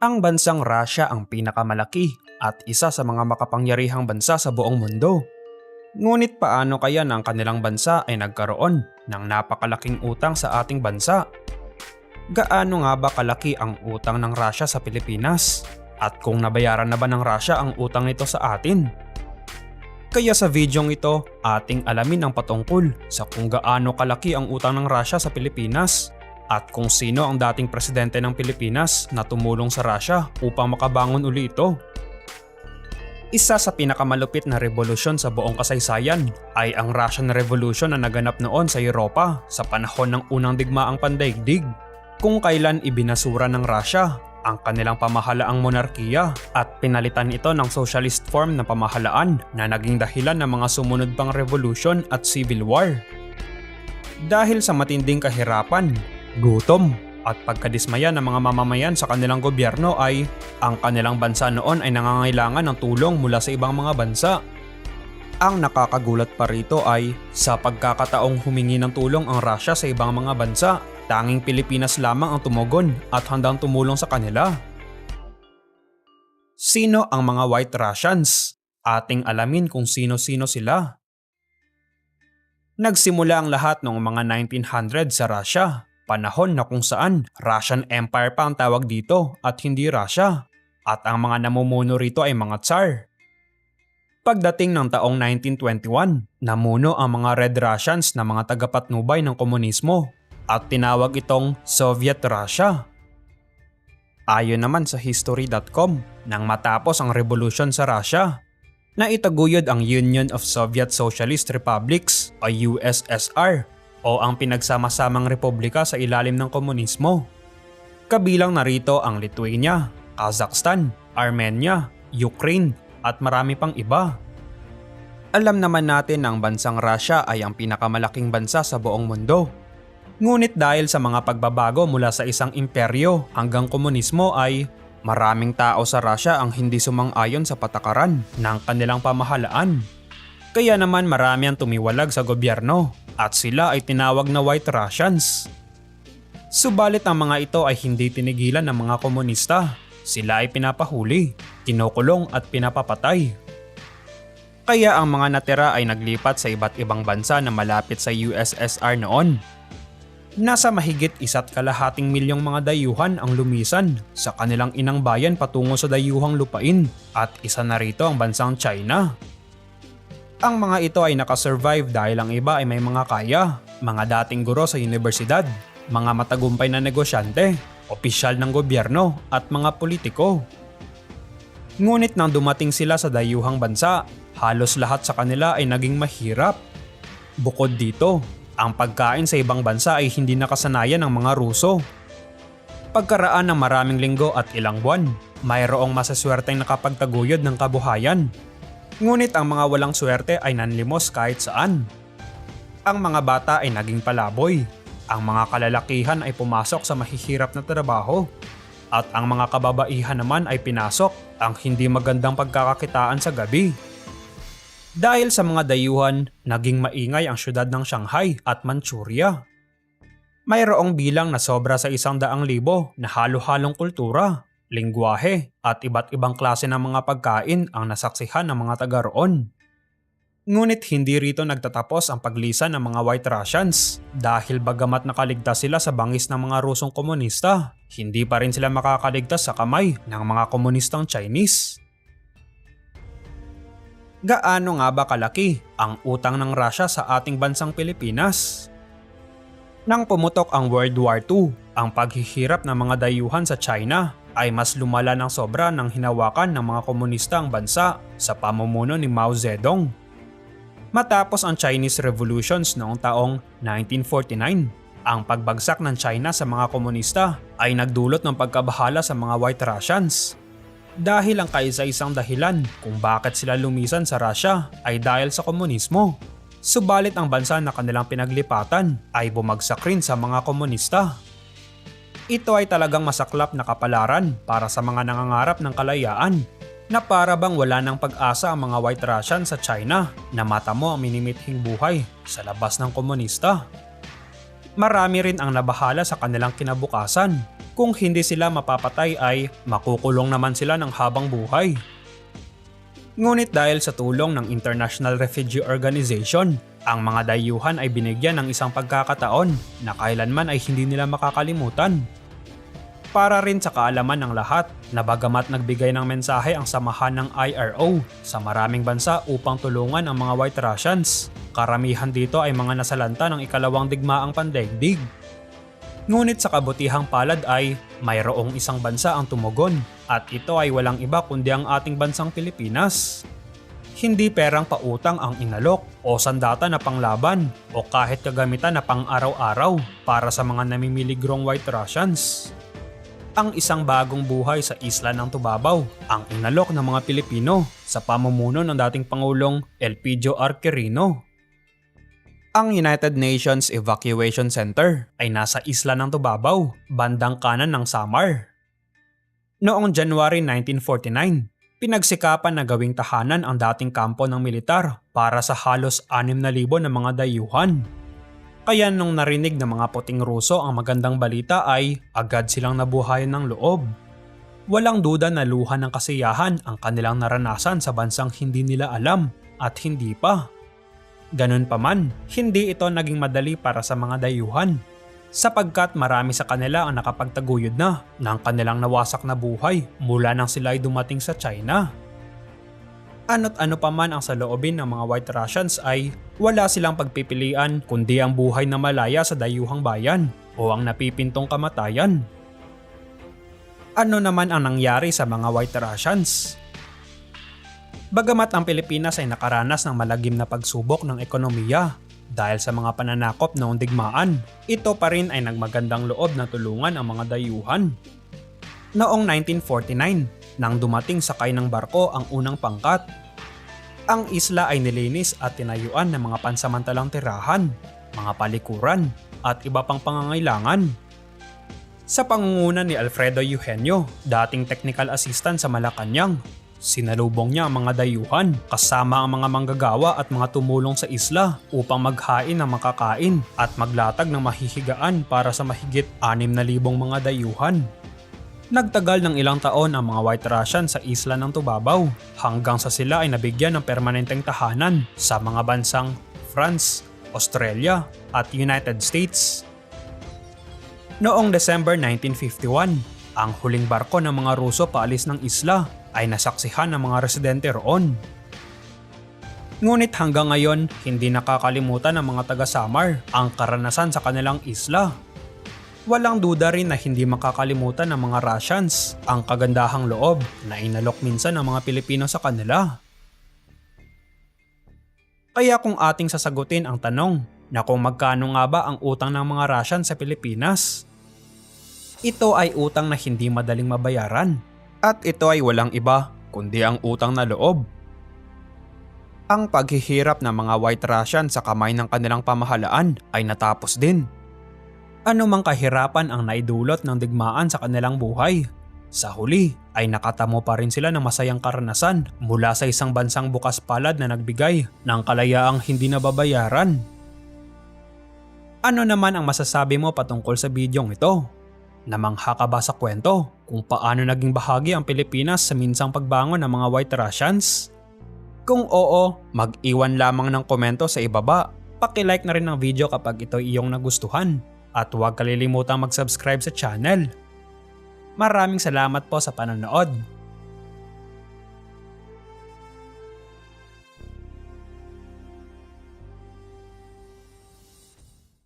Ang bansang Russia ang pinakamalaki at isa sa mga makapangyarihang bansa sa buong mundo. Ngunit paano kaya ang kanilang bansa ay nagkaroon ng napakalaking utang sa ating bansa? Gaano nga ba kalaki ang utang ng Russia sa Pilipinas? At kung nabayaran na ba ng Russia ang utang nito sa atin? Kaya sa videong ito, ating alamin ang patungkol sa kung gaano kalaki ang utang ng Russia sa Pilipinas at kung sino ang dating presidente ng Pilipinas na tumulong sa Russia upang makabangon uli ito. Isa sa pinakamalupit na revolusyon sa buong kasaysayan ay ang Russian Revolution na naganap noon sa Europa sa panahon ng unang digmaang pandaigdig kung kailan ibinasura ng Russia ang kanilang pamahalaang monarkiya at pinalitan ito ng socialist form na pamahalaan na naging dahilan ng mga sumunod pang revolution at civil war. Dahil sa matinding kahirapan, gutom at pagkadismaya ng mga mamamayan sa kanilang gobyerno ay ang kanilang bansa noon ay nangangailangan ng tulong mula sa ibang mga bansa. Ang nakakagulat pa rito ay sa pagkakataong humingi ng tulong ang Russia sa ibang mga bansa, tanging Pilipinas lamang ang tumugon at handang tumulong sa kanila. Sino ang mga White Russians? Ating alamin kung sino-sino sila. Nagsimula ang lahat noong mga 1900 sa Russia panahon na kung saan Russian Empire pa ang tawag dito at hindi Russia. At ang mga namumuno rito ay mga Tsar. Pagdating ng taong 1921, namuno ang mga Red Russians na mga tagapatnubay ng komunismo at tinawag itong Soviet Russia. Ayon naman sa history.com, nang matapos ang revolusyon sa Russia, naitaguyod ang Union of Soviet Socialist Republics o USSR o ang pinagsama-samang republika sa ilalim ng komunismo. Kabilang narito ang Lithuania, Kazakhstan, Armenia, Ukraine at marami pang iba. Alam naman natin na ang bansang Russia ay ang pinakamalaking bansa sa buong mundo. Ngunit dahil sa mga pagbabago mula sa isang imperyo hanggang komunismo ay maraming tao sa Russia ang hindi sumang-ayon sa patakaran ng kanilang pamahalaan. Kaya naman marami ang tumiwalag sa gobyerno at sila ay tinawag na White Russians. Subalit ang mga ito ay hindi tinigilan ng mga komunista. Sila ay pinapahuli, kinukulong at pinapapatay. Kaya ang mga natira ay naglipat sa iba't ibang bansa na malapit sa USSR noon. Nasa mahigit isa't kalahating milyong mga dayuhan ang lumisan sa kanilang inang bayan patungo sa dayuhang lupain at isa na rito ang bansang China. Ang mga ito ay nakasurvive dahil ang iba ay may mga kaya, mga dating guro sa universidad, mga matagumpay na negosyante, opisyal ng gobyerno at mga politiko. Ngunit nang dumating sila sa dayuhang bansa, halos lahat sa kanila ay naging mahirap. Bukod dito, ang pagkain sa ibang bansa ay hindi nakasanayan ng mga Ruso. Pagkaraan ng maraming linggo at ilang buwan, mayroong masaswerteng nakapagtaguyod ng kabuhayan Ngunit ang mga walang swerte ay nanlimos kahit saan. Ang mga bata ay naging palaboy. Ang mga kalalakihan ay pumasok sa mahihirap na trabaho. At ang mga kababaihan naman ay pinasok ang hindi magandang pagkakakitaan sa gabi. Dahil sa mga dayuhan, naging maingay ang syudad ng Shanghai at Manchuria. Mayroong bilang na sobra sa isang daang libo na halo-halong kultura lingwahe at iba't ibang klase ng mga pagkain ang nasaksihan ng mga taga roon. Ngunit hindi rito nagtatapos ang paglisan ng mga White Russians dahil bagamat nakaligtas sila sa bangis ng mga Rusong komunista, hindi pa rin sila makakaligtas sa kamay ng mga komunistang Chinese. Gaano nga ba kalaki ang utang ng Russia sa ating bansang Pilipinas? Nang pumutok ang World War II, ang paghihirap ng mga dayuhan sa China ay mas lumala ng sobra ng hinawakan ng mga komunista ang bansa sa pamumuno ni Mao Zedong. Matapos ang Chinese Revolutions noong taong 1949, ang pagbagsak ng China sa mga komunista ay nagdulot ng pagkabahala sa mga White Russians. Dahil ang kaisa-isang dahilan kung bakit sila lumisan sa Russia ay dahil sa komunismo. Subalit ang bansa na kanilang pinaglipatan ay bumagsak rin sa mga komunista ito ay talagang masaklap na kapalaran para sa mga nangangarap ng kalayaan na para bang wala ng pag-asa ang mga White Russian sa China na mata mo ang minimithing buhay sa labas ng komunista. Marami rin ang nabahala sa kanilang kinabukasan Kung hindi sila mapapatay ay makukulong naman sila ng habang buhay. Ngunit dahil sa tulong ng International Refugee Organization, ang mga dayuhan ay binigyan ng isang pagkakataon na kailanman ay hindi nila makakalimutan. Para rin sa kaalaman ng lahat na bagamat nagbigay ng mensahe ang samahan ng IRO sa maraming bansa upang tulungan ang mga White Russians, karamihan dito ay mga nasalanta ng ikalawang digmaang pandaigdig. Ngunit sa kabutihang palad ay mayroong isang bansa ang tumugon at ito ay walang iba kundi ang ating bansang Pilipinas. Hindi perang pautang ang inalok o sandata na panglaban o kahit kagamitan na pang araw-araw para sa mga namimiligrong White Russians. Ang isang bagong buhay sa isla ng Tubabaw ang inalok ng mga Pilipino sa pamumuno ng dating Pangulong Elpidio R. Quirino. Ang United Nations Evacuation Center ay nasa isla ng Tubabaw, bandang kanan ng Samar. Noong January 1949, pinagsikapan na gawing tahanan ang dating kampo ng militar para sa halos 6,000 na mga dayuhan. Kaya nung narinig ng mga puting Ruso ang magandang balita ay agad silang nabuhayan ng loob. Walang duda na luha ng kasiyahan ang kanilang naranasan sa bansang hindi nila alam at hindi pa. Ganun pa man, hindi ito naging madali para sa mga dayuhan sapagkat marami sa kanila ang nakapagtaguyod na ng kanilang nawasak na buhay mula nang sila ay dumating sa China. Ano't ano pa man ang saloobin ng mga White Russians ay wala silang pagpipilian kundi ang buhay na malaya sa dayuhang bayan o ang napipintong kamatayan. Ano naman ang nangyari sa mga White Russians? Bagamat ang Pilipinas ay nakaranas ng malagim na pagsubok ng ekonomiya dahil sa mga pananakop noong digmaan, ito pa rin ay nagmagandang loob na tulungan ang mga dayuhan. Noong 1949, nang dumating sakay ng barko ang unang pangkat, ang isla ay nilinis at tinayuan ng mga pansamantalang tirahan, mga palikuran, at iba pang pangangailangan. Sa pangunguna ni Alfredo Eugenio, dating technical assistant sa Malacanang, Sinalubong niya ang mga dayuhan kasama ang mga manggagawa at mga tumulong sa isla upang maghain ng makakain at maglatag ng mahihigaan para sa mahigit 6,000 mga dayuhan. Nagtagal ng ilang taon ang mga White Russian sa isla ng Tubabaw hanggang sa sila ay nabigyan ng permanenteng tahanan sa mga bansang France, Australia at United States. Noong December 1951, ang huling barko ng mga Ruso paalis ng isla ay nasaksihan ng mga residente roon. Ngunit hanggang ngayon, hindi nakakalimutan ng mga taga-Samar ang karanasan sa kanilang isla. Walang duda rin na hindi makakalimutan ng mga Russians ang kagandahang loob na inalok minsan ng mga Pilipino sa kanila. Kaya kung ating sasagutin ang tanong na kung magkano nga ba ang utang ng mga Russian sa Pilipinas, ito ay utang na hindi madaling mabayaran at ito ay walang iba kundi ang utang na loob. Ang paghihirap ng mga White Russian sa kamay ng kanilang pamahalaan ay natapos din. Ano mang kahirapan ang naidulot ng digmaan sa kanilang buhay, sa huli ay nakatamo pa rin sila ng masayang karanasan mula sa isang bansang bukas palad na nagbigay ng kalayaang hindi nababayaran. Ano naman ang masasabi mo patungkol sa bidyong ito? Namangha ka ba sa kwento kung paano naging bahagi ang Pilipinas sa minsang pagbangon ng mga White Russians? Kung oo, mag-iwan lamang ng komento sa ibaba. Paki-like na rin ang video kapag ito iyong nagustuhan. At huwag kalilimutang mag-subscribe sa channel. Maraming salamat po sa panonood.